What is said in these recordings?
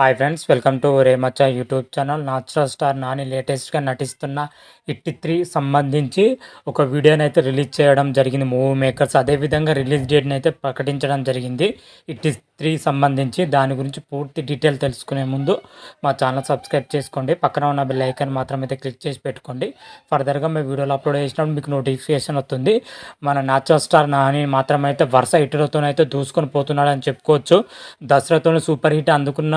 Hi friends welcome to రేమచ్చ YouTube channel natural star Nani లేటెస్ట్గా నటిస్తున్న ఇట్టి త్రీ సంబంధించి ఒక వీడియోని అయితే రిలీజ్ చేయడం జరిగింది. మూవీ మేకర్స్ అదేవిధంగా రిలీజ్ డేట్ని అయితే ప్రకటించడం జరిగింది. ఇట్టి త్రీ సంబంధించి దాని గురించి పూర్తి డీటెయిల్ తెలుసుకునే ముందు మా ఛానల్ సబ్స్క్రైబ్ చేసుకోండి. పక్కన ఉన్న బెల్ ఐకాన్ మాత్రం అయితే క్లిక్ చేసి పెట్టుకోండి. ఫర్దర్గా మేము వీడియోలు అప్లోడ్ చేసినప్పుడు మీకు నోటిఫికేషన్ వస్తుంది. మన నాచురల్ స్టార్ నాని మాత్రం అయితే వరుస ఇటులతోనైతే దూసుకొని పోతున్నాడని చెప్పుకోవచ్చు. దసరాతో సూపర్ హిట్ అందుకున్న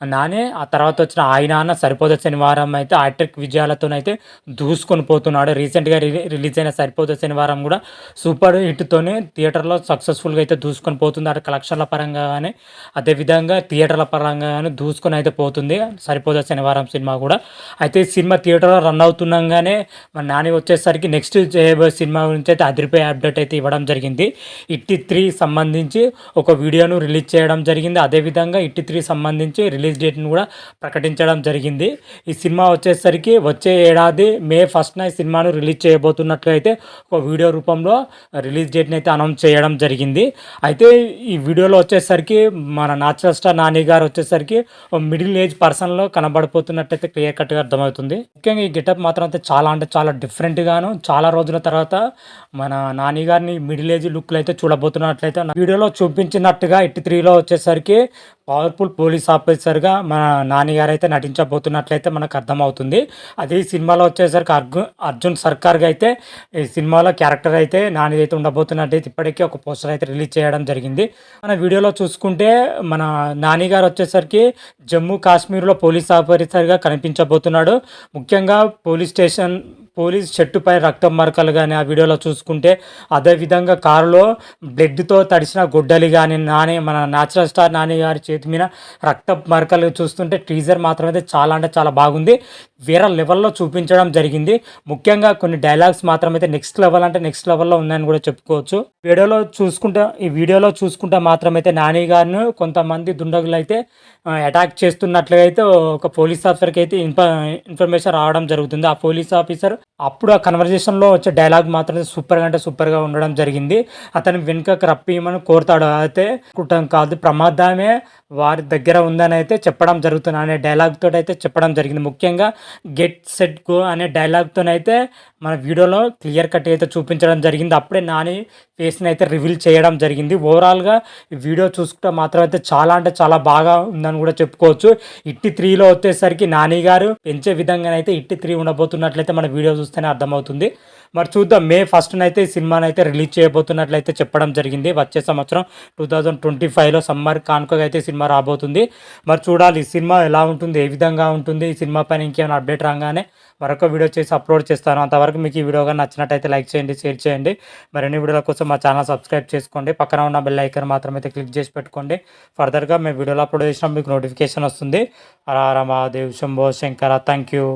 నానే ఆ తర్వాత వచ్చిన ఆయన అన్న సరిపోద శనివారం అయితే హ్యాట్రిక్ విజయాలతోనైతే దూసుకొని పోతున్నాడు. రీసెంట్గా రిలీజ్ అయిన సరిపోద శనివారం కూడా సూపర్ హిట్తోనే థియేటర్లో సక్సెస్ఫుల్గా అయితే దూసుకొని పోతుంది అటు కలెక్షన్ల పరంగా కానీ అదేవిధంగా థియేటర్ల పరంగా కానీ దూసుకొని అయితే పోతుంది సరిపోద శనివారం సినిమా కూడా. అయితే సినిమా థియేటర్లో రన్ అవుతుండగానే మన నాని వచ్చేసరికి నెక్స్ట్ చేయబోయే సినిమా గురించి అయితే అదిరిపోయే అప్డేట్ అయితే ఇవ్వడం జరిగింది. ఇట్టి త్రీ సంబంధించి ఒక వీడియోను రిలీజ్ చేయడం జరిగింది. అదేవిధంగా ఇట్టి త్రీ సంబంధించి రిలీజ్ రిలీజ్ డేట్ని కూడా ప్రకటించడం జరిగింది. ఈ సినిమా వచ్చేసరికి వచ్చే ఏడాది మే ఫస్ట్న ఈ సినిమాను రిలీజ్ చేయబోతున్నట్లయితే ఒక వీడియో రూపంలో రిలీజ్ డేట్ని అయితే అనౌన్స్ చేయడం జరిగింది. అయితే ఈ వీడియోలో వచ్చేసరికి మన నాచురల్ స్టార్ నాని గారు వచ్చేసరికి మిడిల్ ఏజ్ పర్సన్లో కనబడిపోతున్నట్టయితే క్లియర్ కట్గా అర్థమవుతుంది. ముఖ్యంగా ఈ గెటప్ మాత్రం అయితే చాలా అంటే చాలా డిఫరెంట్గాను చాలా రోజుల తర్వాత మన నాని గారిని మిడిల్ ఏజ్ లుక్లో అయితే చూడబోతున్నట్లయితే వీడియోలో చూపించినట్టుగా ఇట్టి త్రీలో వచ్చేసరికి పవర్ఫుల్ పోలీస్ ఆఫీసర్గా మన నాన్నగారు అయితే నటించబోతున్నట్లయితే మనకు అర్థమవుతుంది. అదే సినిమాలో వచ్చేసరికి అర్జున్ అర్జున్ సర్కార్గా అయితే ఈ సినిమాలో క్యారెక్టర్ అయితే నానిది అయితే ఉండబోతున్నట్టయితే ఇప్పటికే ఒక పోస్టర్ అయితే రిలీజ్ చేయడం జరిగింది. మన వీడియోలో చూసుకుంటే మన నానిగారు వచ్చేసరికి జమ్మూ కాశ్మీర్లో పోలీస్ ఆఫీసర్గా కనిపించబోతున్నాడు. ముఖ్యంగా పోలీస్ స్టేషన్ పోలీస్ చెట్టుపై రక్తం మరకలు కానీ ఆ వీడియోలో చూసుకుంటే అదేవిధంగా కారులో బ్లడ్తో తడిసిన గుడ్డలు కానీ నాని మన న్యాచురల్ స్టార్ నాని గారి చేతి మీద రక్త మరకలు చూస్తుంటే టీజర్ మాత్రమైతే చాలా అంటే చాలా బాగుంది. వేరే లెవెల్లో చూపించడం జరిగింది. ముఖ్యంగా కొన్ని డైలాగ్స్ మాత్రం అయితే నెక్స్ట్ లెవెల్ అంటే నెక్స్ట్ లెవెల్లో ఉన్నాయని కూడా చెప్పుకోవచ్చు. వీడియోలో చూసుకుంటే ఈ వీడియోలో చూసుకుంటే మాత్రమైతే నాని గారిని కొంతమంది దుండగులు అయితే అటాక్ చేస్తున్నట్లుగా అయితే ఒక పోలీస్ ఆఫీసర్కి అయితే ఇన్ఫర్మేషన్ రావడం జరుగుతుంది. ఆ పోలీస్ ఆఫీసర్ అప్పుడు ఆ కన్వర్జేషన్లో వచ్చే డైలాగ్ మాత్రం సూపర్గా అంటే సూపర్గా ఉండడం జరిగింది. అతను వెనుకకు రప్పియమని కోరుతాడు. అయితే కుట్టం కాదు ప్రమాదమే వారి దగ్గర ఉందని అయితే చెప్పడం జరుగుతుంది అనే డైలాగ్తో అయితే చెప్పడం జరిగింది. ముఖ్యంగా గెట్ సెట్ గో అనే డైలాగ్తోనైతే మన వీడియోలో క్లియర్ కట్ అయితే చూపించడం జరిగింది. అప్పుడే నాని ఫేస్ని అయితే రివీల్ చేయడం జరిగింది. ఓవరాల్గా వీడియో చూసుకుంటే మాత్రం అయితే చాలా అంటే చాలా బాగా ఉందని కూడా చెప్పుకోవచ్చు. ఇట్టి త్రీలో వచ్చేసరికి నాని గారు పెంచే విధంగానైతే ఇట్టి త్రీ ఉండబోతున్నట్లయితే మన వీడియో చూస్తేనే అర్థమవుతుంది. మరి చూద్దాం మే ఫస్ట్న అయితే ఈ సినిమాని అయితే రిలీజ్ చేయబోతున్నట్లయితే చెప్పడం జరిగింది. వచ్చే సంవత్సరం టూ థౌజండ్ ట్వంటీ ఫైవ్లో సమ్మర్ కానుకగా అయితే సినిమా రాబోతుంది. మరి చూడాలి ఈ సినిమా ఎలా ఉంటుంది ఏ విధంగా ఉంటుంది ఈ సినిమా పైన ఇంకేమైనా అప్డేట్ రాగానే మరొక వీడియో చేసి అప్లోడ్ చేస్తాను. అంతవరకు మీకు ఈ వీడియో కానీ నచ్చినట్టయితే లైక్ చేయండి షేర్ చేయండి. మరిన్ని వీడియోల కోసం మా ఛానల్ సబ్స్క్రైబ్ చేసుకోండి. పక్కన ఉన్న బెల్ ఐకన్ మాత్రమైతే క్లిక్ చేసి పెట్టుకోండి. ఫర్దర్గా మేము వీడియోలో అప్లోడ్ చేసినా మీకు నోటిఫికేషన్ వస్తుంది. Hara Mahadev Shambho Shankara thank you.